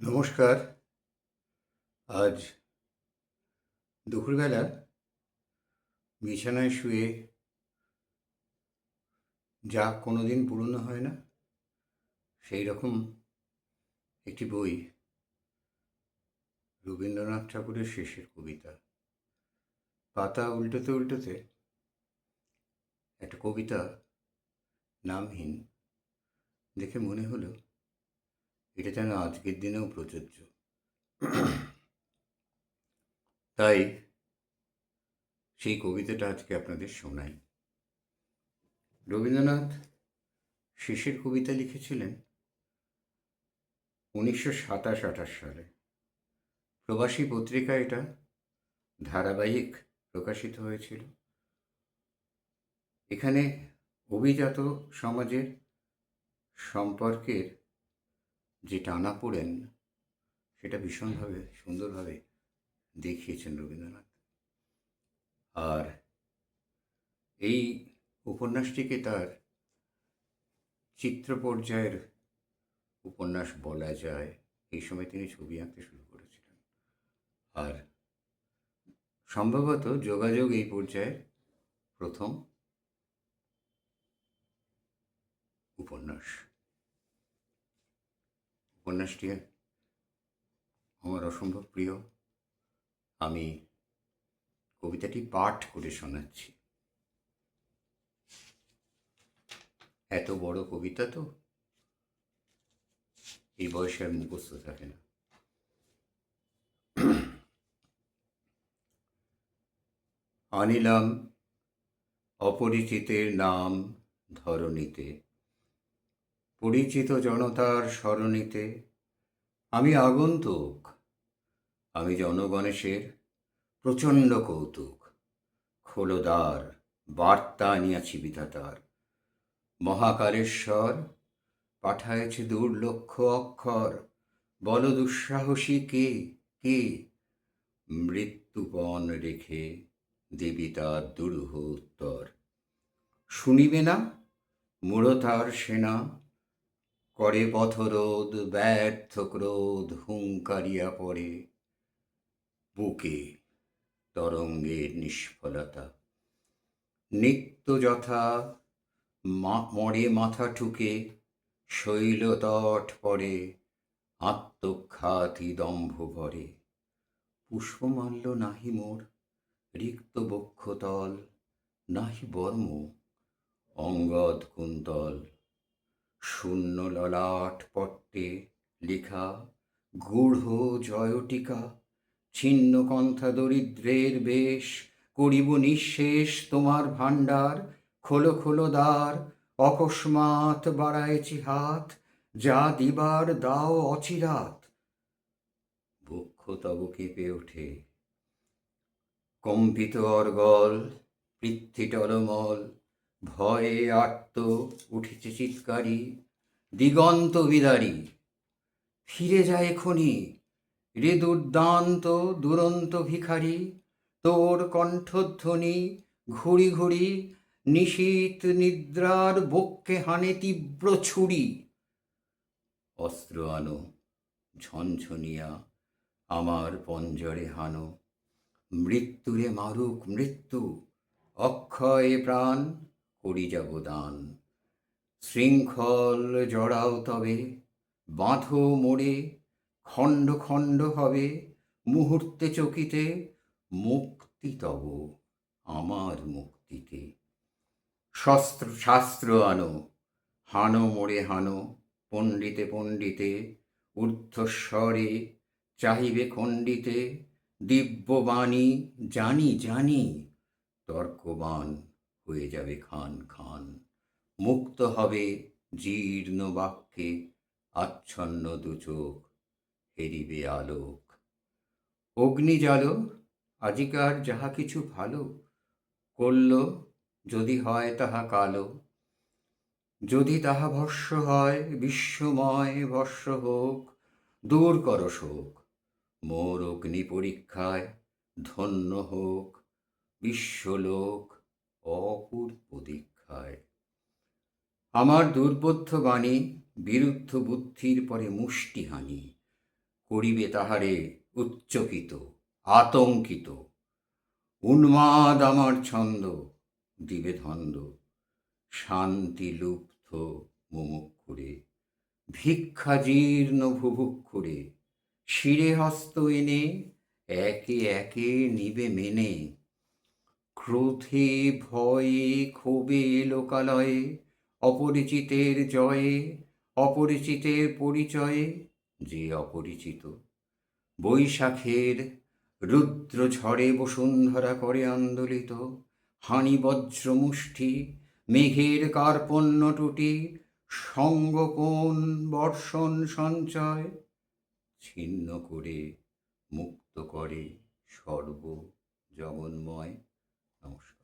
নমস্কার। আজ দুপুরবেলা বিছানায় শুয়ে যা কোনো দিন পুরনো হয় না, সেই রকম একটি বই, রবীন্দ্রনাথ ঠাকুরের শেষের কবিতা। পাতা উল্টোতে উল্টোতে একটা কবিতা নামহীন, দেখে মনে হলো এটা যেন আজকের দিনেও প্রযোজ্য। তাই সেই কবিতাটা আজকে আপনাদের শোনাই। রবীন্দ্রনাথ শেষের কবিতা লিখেছিলেন উনিশশো সাতাশ আঠাশ সালে। প্রবাসী পত্রিকা এটা, ধারাবাহিক প্রকাশিত হয়েছিল। এখানে অভিজাত সমাজের সম্পর্কের যে টানা পড়েন সেটা ভীষণভাবে সুন্দরভাবে দেখিয়েছেন রবীন্দ্রনাথ। আর এই উপন্যাসটিকে তার চিত্র পর্যায়ের উপন্যাস বলা যায় এই সময় তিনি ছবি আঁকতে শুরু করেছিলেন। আর সম্ভবত যোগাযোগ এই পর্যায়ের প্রথম উপন্যাস। উপন্যাসটি আমার অসম্ভব প্রিয়। আমি কবিতাটি পাঠ করে শোনাচ্ছি। এত বড় কবিতা তো এই বয়সে আর মুখস্থ থাকে না। আনিলাম অপরিচিতের নাম ধরণীতে। পরিচিত জনতার স্মরণীতে আমি আগন্তুক, আমি জনগণেশের প্রচণ্ড কৌতুক, খোলদার, বার্তা আনিয়াছি বিধাতার। মহাকালেশ্বর পাঠায়েছে দুর্লক্ষ অক্ষর, বল দুঃসাহসী কে কে? মৃত্যুপণ রেখে দেবী তার দুরূহ উত্তর। শুনিবে না মূঢ়তার সেনা? করে পথরোধ, ব্যর্থ ক্রোধ হুঙ্কারিয়া পড়ে। বুকে তরঙ্গের নিষ্ফলতা। নিত্য যথা মরে মাথা ঠুকে শৈলতট পরে আত্মখ্যাতি দম্ভ ভরে। পুষ্পমাল্য নাহি মোর, রিক্ত বক্ষতল নাহি বর্ম, অঙ্গদ কুন্তল। শূন্য ললাট পট্টে লেখা, গূঢ় জয়টিকা, ছিন্ন কন্থা দরিদ্রের বেশ, করিব নিঃশেষ তোমার ভাণ্ডার, খোলো খোলো দ্বার, অকস্মাৎ বাড়াইছি হাত, যা দিবার দাও অচিরাত। বক্ষ তব কেঁপে ওঠে। কম্পিত অর্গল পৃথ্বী টলমল ভয়ে আত্ম উঠেছে চিৎকারি, দিগন্ত বিদারি। ফিরে যায় এখনি রে দুর্দান্ত দুরন্ত ভিখারি, তোর কণ্ঠধ্বনি ঘুড়ি ঘুড়ি নিশীত নিদ্রার বক্ষে হানে তীব্র ছুরি। অস্ত্র আনো, ঝনঝনিয়া আমার পঞ্জরে হানো। মৃত্যুরে মারুক মৃত্যু, অক্ষয় প্রাণ করি যাব দান শৃঙ্খল জড়াও তবে, বাঁধো মোড়ে, খণ্ড খণ্ড হবে, মুহূর্তে চকিতে, মুক্তি তব আমার মুক্তিতে। শস্ত্র, শাস্ত্র আনো, হানো মোড়ে হানো, পণ্ডিতে পণ্ডিতে, ঊর্ধ্বস্বরে চাহিবে খণ্ডিতে, দিব্যবাণী জানি জানি, তর্কবান হয়ে যাবে খান খান। মুক্ত হবে জীর্ণ বাক্যে, আচ্ছন্ন দুচোখ হেরিবে আলোক। অগ্নি জালো আজিকার যাহা কিছু ভালো, করল যদি হয় তাহা কালো। যদি তাহা ভস্য হয়, বিশ্বময় ভস্য হোক, দূর কর শোক। মোর অগ্নি পরীক্ষায় ধন্য হোক, বিশ্বলোক অপূর্ব দীক্ষায় আমার দুর্বোধ্য বাণী বিরুদ্ধ বুদ্ধির পরে মুষ্টিহানি, করিবে তাহারে উচ্চকিত, আতঙ্কিত। উন্মাদ আমার ছন্দ, দিবে ধন্দ, শান্তি লুপ্ত মুমুক্ষুরে, ভিক্ষা জীর্ণ ভুভুক্ষুরে, শিরে হস্ত এনে একে একে নিবে মেনে ক্রোধে ভয়ে ক্ষোভে লোকালয়ে, অপরিচিতের জয়ে, অপরিচিতের পরিচয়ে, যে অপরিচিত। বৈশাখের রুদ্র ঝড়ে বসুন্ধরা করে আন্দোলিত হানি বজ্র মুষ্টি মেঘের কার্পণ্য টুটি সঙ্গপন বর্ষণ সঞ্চয়, ছিন্ন করে মুক্ত করে সর্ব জগন্ময় নমস্কার